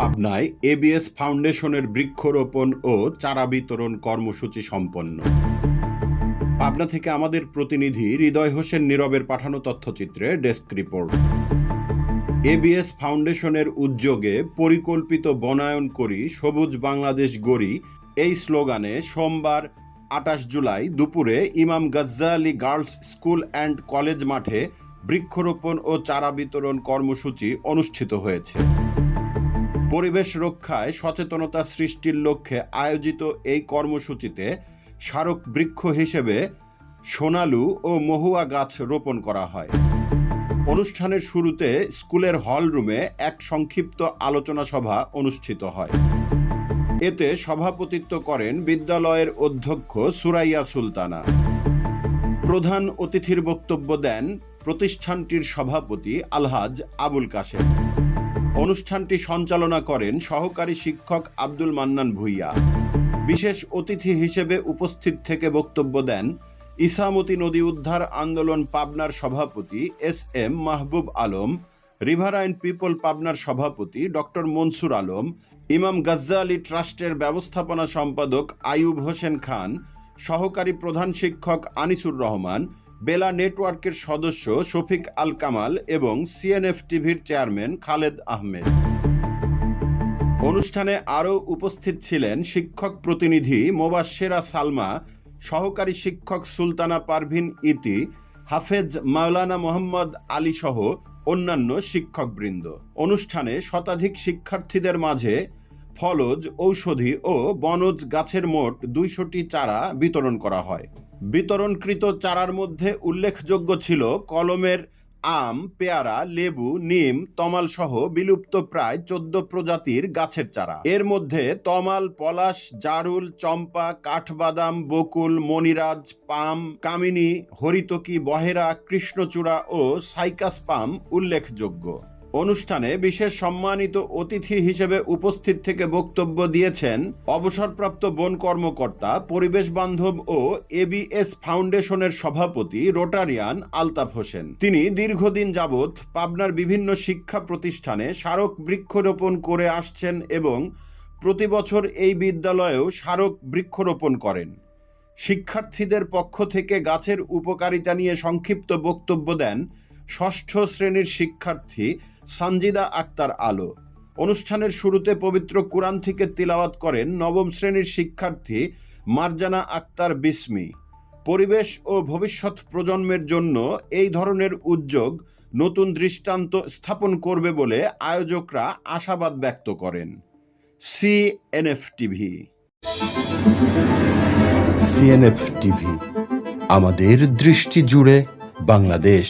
পাবনায় এবিএস ফাউন্ডেশনের বৃক্ষরোপণ ও চারা বিতরণ কর্মসূচি সম্পন্ন। পাবনা থেকে আমাদের প্রতিনিধি হৃদয় হোসেন নীরবের পাঠানো তথ্যচিত্রে ডেস্ক রিপোর্ট। এবিএস ফাউন্ডেশনের উদ্যোগে পরিকল্পিত বনায়ন করি সবুজ বাংলাদেশ গড়ি এই স্লোগানে সোমবার আটাশ জুলাই দুপুরে Imam Ghazali girls school and college মাঠে বৃক্ষরোপণ ও চারা বিতরণ কর্মসূচি অনুষ্ঠিত হয়েছে। পরিবেশ রক্ষায় সচেতনতা সৃষ্টির লক্ষ্যে আয়োজিত এই কর্মসূচিতে স্মারক বৃক্ষ হিসেবে সোনালু ও মহুয়া গাছ রোপণ করা হয়। অনুষ্ঠানের শুরুতে স্কুলের হল রুমে এক সংক্ষিপ্ত আলোচনা সভা অনুষ্ঠিত হয়। এতে সভাপতিত্ব করেন বিদ্যালয়ের অধ্যক্ষ সুরাইয়া সুলতানা। প্রধান অতিথির বক্তব্য দেন প্রতিষ্ঠানটির সভাপতি আলহাজ আবুল কাশেম। অনুষ্ঠানটি সঞ্চালনা করেন সহকারী শিক্ষক আব্দুল মান্নান ভুইয়া। বিশেষ অতিথি হিসেবে উপস্থিত থেকে বক্তব্য দেন ইসামতি নদী উদ্ধার আন্দোলন পাবনার সভাপতি S M Mahbub Alam, river riverine people পাবনার সভাপতি ডক্টর মনসুর আলম, ইমাম গাজ্জালি ট্রাস্টের ব্যবস্থাপনা সম্পাদক আইয়ুব হোসেন খান, সহকারী প্রধান শিক্ষক আনিসুর রহমান বেলা নেটওয়ার্কের সদস্য শফিক আল কামাল এবং সিএনএফ টিভির চেয়ারম্যান খালেদ আহমেদ। অনুষ্ঠানে আরও উপস্থিত ছিলেন শিক্ষক প্রতিনিধি মোবাশ্বেরা সালমা, সহকারী শিক্ষক সুলতানা পারভিন ইতি, হাফেজ মাওলানা মোহাম্মদ আলী সহ অন্যান্য শিক্ষকবৃন্দ। অনুষ্ঠানে শতাধিক শিক্ষার্থীদের মাঝে ফলজ, ঔষধি ও বনজ গাছের মোট দুইশোটি চারা বিতরণ করা হয়। বিতরণকৃত চারার মধ্যে উল্লেখযোগ্য ছিল কলমের আম, পেয়ারা, লেবু, নিম তমাল সহ বিলুপ্ত প্রায় চোদ্দ প্রজাতির গাছের চারা। এর মধ্যে তমাল, পলাশ, জারুল, চম্পা, কাঠবাদাম, বকুল মনিরাজ পাম, কামিনী, হরিতকি, বহেরা, কৃষ্ণচূড়া ও সাইকাস পাম উল্লেখযোগ্য। অনুষ্ঠানে বিশেষ সম্মানিত অতিথি হিসেবে উপস্থিত থেকে বক্তব্য দিয়েছেন অবসরপ্রাপ্ত বন কর্মকর্তা, পরিবেশ বান্ধব ও এবিএস ফাউন্ডেশনের সভাপতি রোটারিয়ান আলতাফ হোসেন। তিনি দীর্ঘদিন যাবৎ পাবনার বিভিন্ন শিক্ষা প্রতিষ্ঠানে স্মারক বৃক্ষরোপণ করে আসছেন এবং প্রতি বছর এই বিদ্যালয়েও স্মারক বৃক্ষরোপণ করেন। শিক্ষার্থীদের পক্ষ থেকে গাছের উপকারিতা নিয়ে সংক্ষিপ্ত বক্তব্য দেন ষষ্ঠ শ্রেণির শিক্ষার্থী সানজিদা আক্তার আলো। অনুষ্ঠানের শুরুতে পবিত্র কোরআন থেকে তিলাওয়াত করেন নবম শ্রেণির শিক্ষার্থী মারজানা আক্তার বিসমি। পরিবেশ ও ভবিষ্যৎ প্রজন্মের জন্য এই ধরনের উদ্যোগ নতুন দৃষ্টান্ত স্থাপন করবে বলে আয়োজকরা আশাবাদ ব্যক্ত করেন। CNF TV. সিএনএফ টিভি, আমাদের দৃষ্টি জুড়ে বাংলাদেশ।